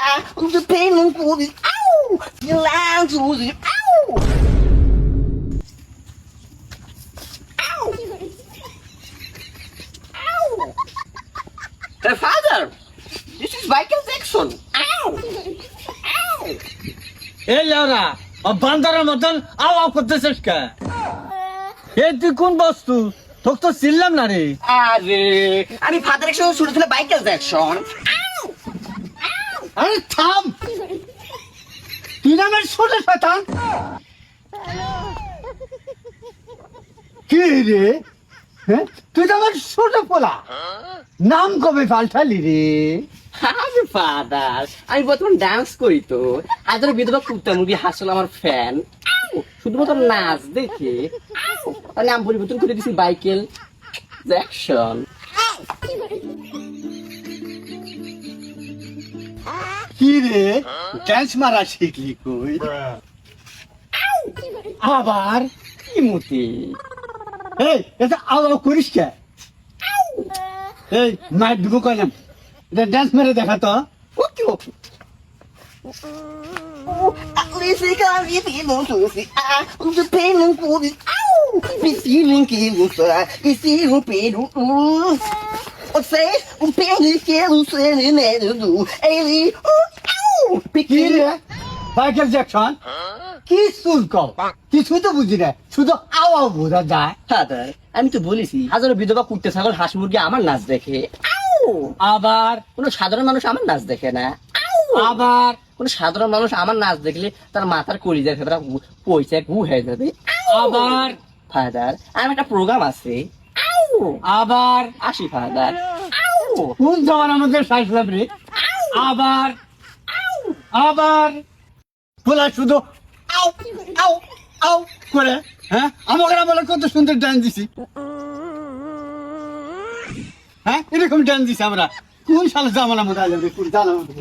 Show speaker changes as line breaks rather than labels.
ah, the pain and good is ow, the lines was it ow. Ow. Ow. Her father, this is Michael Jackson. Ow. Ow.
এই লেওরা বান্দারের মতন আও আও করতেছিস কে এই তুই কোন বস্তু তোকে তো চিনলাম না রে
আরে আমি ফাদার একশন শুরু ছিল মাইকেল জ্যাকসন
আরে থাম। তুই নামের ছোট শয়তান? কি রে? হ্যাঁ? তুই তো আমার ছোট পোলা। নাম কবে পাল্টালি রে?
আরে ফাদার, আমি বর্তমান ডান্স করি তো। হাজার বিধবা কুত্তা মুরগি হাসল আমার ফ্যান শুধুমাত্র নাচ দেখে। নাম পরিবর্তন করে দিছি বাইকেল। জ্যাকসন
কি রে ড্যান্স মারা শিখলি কই? আবার
কি মতি
এই এটা আও করিস কে? এই মায়ের দুবো কইলাম এটা ড্যান্স মেরে দেখা তো।
pain and good ow, be feeling que você, e se o pelo, você, o pelo que eu sei, né, do, ele, pequeno,
Michael Jackson কি চুল কও কিছুই তো বুঝি না শুধু আও আও বোঝা যায়
আমি তো বলেছি হাজারো বিধবা কুত্তে ছাগল হাঁস মুরগি আমার নাচ দেখে। আউ!
আবার?
কোনো সাধারণ মানুষ আমার নাচ দেখে না!
আবার?
কোনো সাধারণ মানুষ আমার নাচ দেখলে তার মাথার কলিজার ভেতরে পয়সা গু হয়ে যাবে!
আবার?
ফাদার আমার একটা প্রোগ্রাম আছে!
আবার
আসি ফাদার!
কোন জমান আমাদের সাইসলাম রে আবার আবার বলা শুধু করে হ্যাঁ? আমাকে বলে কত সুন্দর ডান্স দিছি। হ্যাঁ? এরকম ডান্স দিছি আমরা। কোন সালে জামানা মতো রে? কোন জানা মতো